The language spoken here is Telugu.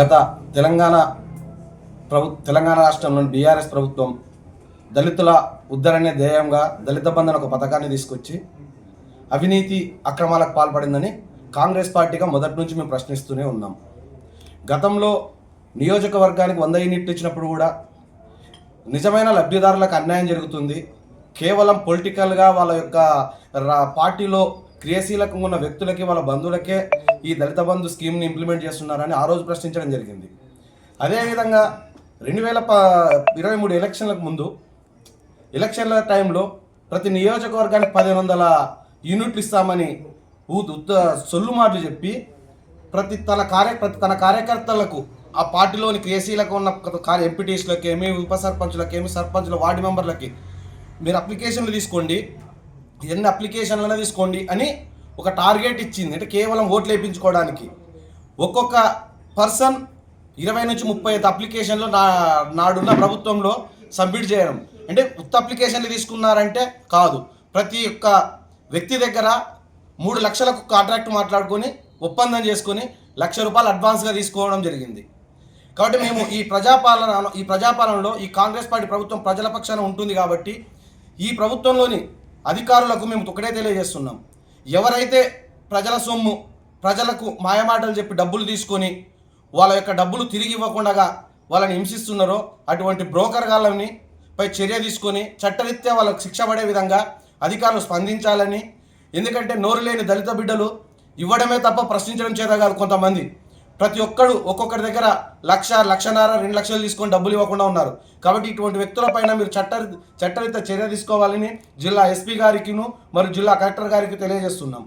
గత తెలంగాణ ప్రభు తెలంగాణ రాష్ట్రంలోని బీఆర్ఎస్ ప్రభుత్వం దళితుల ఉద్ధరణే ధ్యేయంగా దళిత బంధన ఒక పథకాన్ని తీసుకొచ్చి అవినీతి అక్రమాలకు పాల్పడిందని కాంగ్రెస్ పార్టీగా మొదటి నుంచి మేము ప్రశ్నిస్తూనే ఉన్నాం. గతంలో నియోజకవర్గానికి వంద యూనిట్లు ఇచ్చినప్పుడు కూడా నిజమైన లబ్ధిదారులకు అన్యాయం జరుగుతుంది. కేవలం పొలిటికల్గా వాళ్ళ యొక్క రా- పార్టీలో క్రియాశీలకంగా ఉన్న వ్యక్తులకి వాళ్ళ బంధువులకే ఈ దళిత బంధు స్కీమ్ని ఇంప్లిమెంట్ చేస్తున్నారని ఆ రోజు ప్రశ్నించడం జరిగింది. అదేవిధంగా రెండు వేల ప ఇరవై మూడు ఎలక్షన్లకు ముందు ఎలక్షన్ల టైంలో ప్రతి నియోజకవర్గానికి పదిహేను వందల యూనిట్లు ఇస్తామని ఊ సొల్లు మాటలు చెప్పి ప్రతి తన కార్య ప్రతి తన కార్యకర్తలకు ఆ పార్టీలోని క్రియాశీలకు ఉన్న కార్య ఎంపీటీస్లకి ఏమి ఉప సర్పంచులకి ఏమి సర్పంచుల వార్డు మెంబర్లకి మీరు అప్లికేషన్లు తీసుకోండి. ఎన్ని అప్లికేషన్లైనా తీసుకోండి అని ఒక టార్గెట్ ఇచ్చింది. అంటే కేవలం ఓట్లు వేయించుకోవడానికి. ఒక్కొక్క పర్సన్ ఇరవై నుంచి ముప్పై ఐదు అప్లికేషన్లు నా నాడున్న ప్రభుత్వంలో సబ్మిట్ చేయడం. అంటే ఉత్త అప్లికేషన్లు తీసుకున్నారంటే కాదు. ప్రతి ఒక్క వ్యక్తి దగ్గర మూడు లక్షలకు కాంట్రాక్ట్ మాట్లాడుకొని ఒప్పందం చేసుకొని లక్ష రూపాయలు అడ్వాన్స్గా తీసుకోవడం జరిగింది. కాబట్టి మేము ఈ ప్రజాపాలన ఈ ప్రజాపాలనలో ఈ కాంగ్రెస్ పార్టీ ప్రభుత్వం ప్రజల పక్షాన ఉంటుంది కాబట్టి ఈ ప్రభుత్వంలోని అధికారులకు మేము ఒకటే తెలియజేస్తున్నాం. ఎవరైతే ప్రజల సొమ్ము ప్రజలకు మాయమాటలు చెప్పి డబ్బులు తీసుకొని వాళ్ళ యొక్క డబ్బులు తిరిగి ఇవ్వకుండా వాళ్ళని హింసిస్తున్నారో అటువంటి బ్రోకర్ గాళ్ళని పై చర్య తీసుకొని చట్టరీత్యా వాళ్ళకు శిక్ష పడే విధంగా అధికారులు స్పందించాలని ఎందుకంటే నోరు లేని దళిత బిడ్డలు ఇవ్వడమే తప్ప ప్రశ్నించడం చేత కాదు కొంతమంది. ప్రతి ఒక్కడు ఒక్కొక్కరి దగ్గర లక్ష లక్షన్నర రెండు లక్షలు తీసుకొని డబ్బులు ఇవ్వకుండా ఉన్నారు. కాబట్టి ఇటువంటి వ్యక్తులపైన మీరు చట్ట చట్టరీత్యా చర్య తీసుకోవాలని జిల్లా ఎస్పీ గారికిను మరియు జిల్లా కలెక్టర్ గారికి తెలియజేస్తున్నాం.